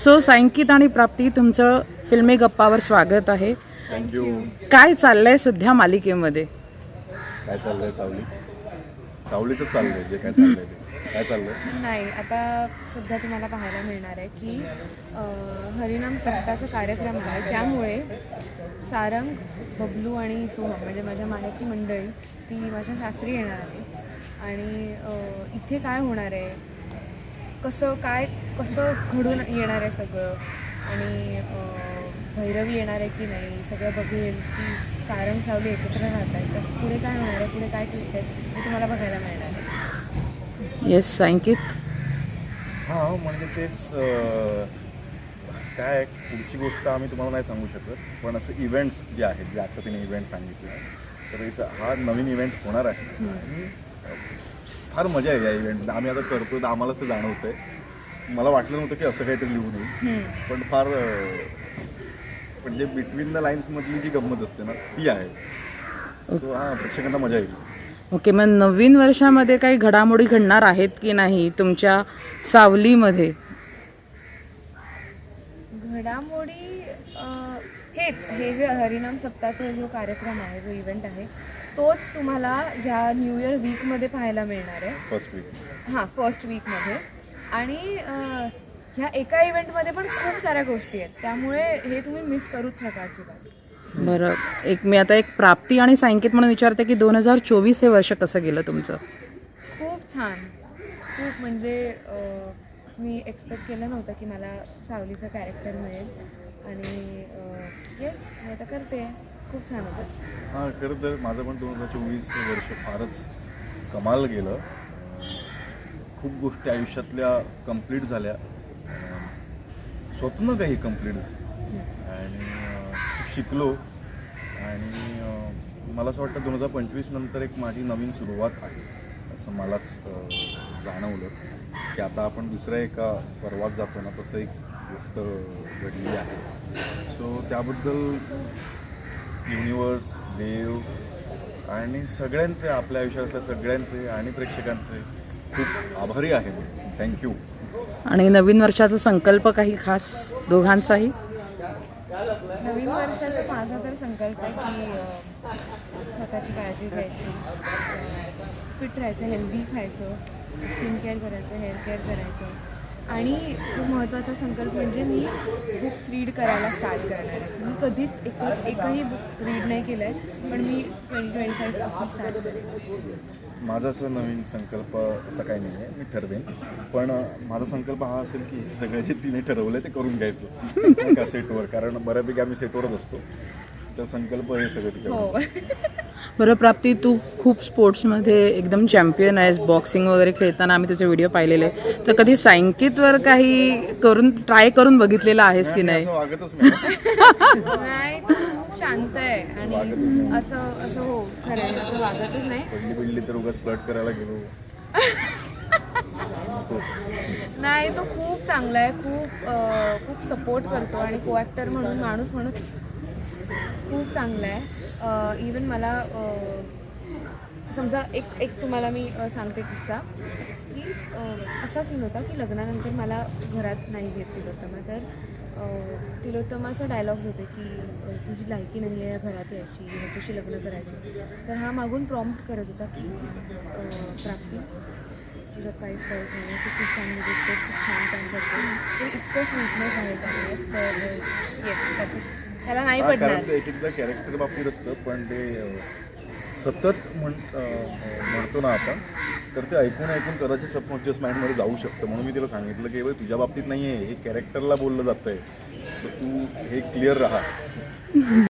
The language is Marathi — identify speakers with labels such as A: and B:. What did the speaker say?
A: सो सायंकित आणि प्राप्ती तुमचं फिल्मी गप्पावर स्वागत आहे.
B: थँक्यू
A: काय चाललंय सध्या मालिकेमध्ये?
B: काय चाललंय सावली? सावलीतच चाललंय जे काय चाललंय ते. काय चाललंय?
C: नाही आता सध्या तुम्हाला पाहायला मिळणार आहे की अं, हरिनाम सप्ताचा कार्यक्रम आहे. त्यामुळे सारंग बबलू आणि सोहम म्हणजे माझ्या माहेरची मंडळी ती माझ्या सासरी येणार आहे. आणि अं, इथे काय होणार आहे? कसं काय कसं घडून येणार आहे सगळं? आणि भैरवी येणार आहे की नाही? सगळं बघेल की सारंग सावली एकत्र राहत आहे तर पुढे काय होणार आहे? पुढे काय ट्विस्ट आहे? हे तुम्हाला बघायला मिळणार आहे.
A: येस सायंकित
B: हां म्हणजे तेच काय पुढची गोष्ट आम्ही तुम्हाला नाही सांगू शकत. पण असं इव्हेंट्स जे आहेत जे आता तिने इव्हेंट सांगितले तर हा नवीन इव्हेंट होणार आहे. फार मजा आहे या इव्हेंट आम्ही आता करतो तर आम्हालाच ते जाणवतंय. मला वाटलं नव्हतं की असं काहीतरी लिहू नये पण फार म्हणजे बिटवीन द लाईन्समधली जी गंमत असते ना ती आहे. हां प्रेक्षकांना मजा येईल.
A: ओके मग नवीन वर्षामध्ये काही घडामोडी घडणार आहेत की नाही तुमच्या सावलीमध्ये?
C: घडामोडी हेच हे जे हरिनाम सप्ताहाचा जो कार्यक्रम आहे जो इव्हेंट आहे तोच तुम्हाला ह्या न्यू इयर वीकमध्ये पाहायला मिळणार आहे.
B: फर्स्ट वीक
C: हां फर्स्ट वीकमध्ये आणि अं, ह्या एका इव्हेंटमध्ये पण खूप साऱ्या गोष्टी आहेत. त्यामुळे हे तुम्ही मिस करूच नका अजिबात.
A: बरं. एक मी आता एक प्राप्ती आणि सायंकित म्हणून विचारते की दोन हजार चोवीस हे वर्ष कसं गेलं तुमचं?
C: खूप छान. खूप म्हणजे अं, मी एक्सपेक्ट केलं नव्हतं की मला सावलीचं कॅरेक्टर मिळेल. आणि येस मी आता करते. खूप छान होतं.
B: हां खरं तर माझं पण दोन हजार चोवीस वर्ष फारच कमाल गेलं. खूप गोष्टी आयुष्यातल्या कंप्लीट झाल्या. स्वप्न काही कंप्लीट झाली आणि शिकलो. आणि मला असं वाटतं दोन हजार पंचवीस नंतर एक माझी नवीन सुरुवात आहे. असं मलाच जाणवलं की आता आपण दुसऱ्या एका पर्वात जातो ना तसं एक गोष्ट घडली आहे. सो त्याबद्दल युनिवर्स देव आणि सगळ्यांचे आपल्या आयुष्यातल्या सगळ्यांचे आणि प्रेक्षकांचे खूप आभारी आहे थँक्यू
A: आणि नवीन वर्षाचा संकल्प काही खास दोघांचाही?
C: नवीन वर्षाचा माझा तर संकल्प आहे की स्वतःची काळजी घ्यायची. फिट राहायचं हेल्दी खायचं स्किन केअर करायचं हेअर केअर करायचं. आणि तो महत्त्वाचा संकल्प म्हणजे मी बुक्स रीड करायला स्टार्ट करणार आहे. मी कधीच एक एकही बुक रीड नाही केलं आहे पण मी ट्वेंटी ट्वेंटी फाईव्हपासून स्टार्ट करेन
B: माझा असं नवीन संकल्प असा काही नाही आहे मी ठरवेन. पण माझा संकल्प हा असेल की सगळं जे तिने ठरवलं ते करून घ्यायचं. का सेटवर कारण बऱ्यापैकी आम्ही सेटवरच असतो. तर संकल्प हे सगळं
C: हो.
B: तिच्यावर.
A: बरं प्राप्ती तू खूप स्पोर्ट्समध्ये एकदम चॅम्पियन आहेस. बॉक्सिंग वगैरे खेळताना आम्ही तुझे व्हिडिओ पाहिलेले. तर कधी सायंकितवर काही करून ट्राय करून बघितलेलं आहेस की नाही?
B: नाही
C: नाही तो खूप शांत आहे. आणि असं असं हो खरं आहे असं वागतच नाही.
B: पडली बिडली तर उगाच फ्लट करायला गेलो.
C: नाही तो खूप चांगला आहे. खूप खूप सपोर्ट करतो. आणि को ॲक्टर म्हणून माणूस म्हणून खूप चांगला आहे. इवन मला समजा एक एक तुम्हाला मी सांगते किस्सा की असा सीन होता की लग्नानंतर मला घरात नाही घेत तिलोत्तमा. तर तिलोत्तमाचा डायलॉग्स होते की तुझी लायकी नाही आहे घरात यायची ह्याच्याशी लग्न करायची. तर हा मागून प्रॉम्प्ट करत होता की प्राप्ती तुझं काहीच कळत नाही तू खूप छान बघितलं खूप छान काम करते ते इतकं स्वीटनेस आहे त्याच्यात तर येस त्याचं त्याला नाही
B: हा,
C: पडणार.
B: कारण ते एक एकदा कॅरेक्टर बाबतीत असतं पण ते अं, सतत म्हण अं, म्हणतो ना आपण तर ते ऐकून ऐकून कदाचित सबकॉन्शियस माइंडमध्ये जाऊ शकतं. म्हणून मी तिला सांगितलं की "बाई, तुझ्या बाबतीत नाही आहे हे कॅरेक्टरला बोललं जातं आहे तर तू हे क्लिअर राहा.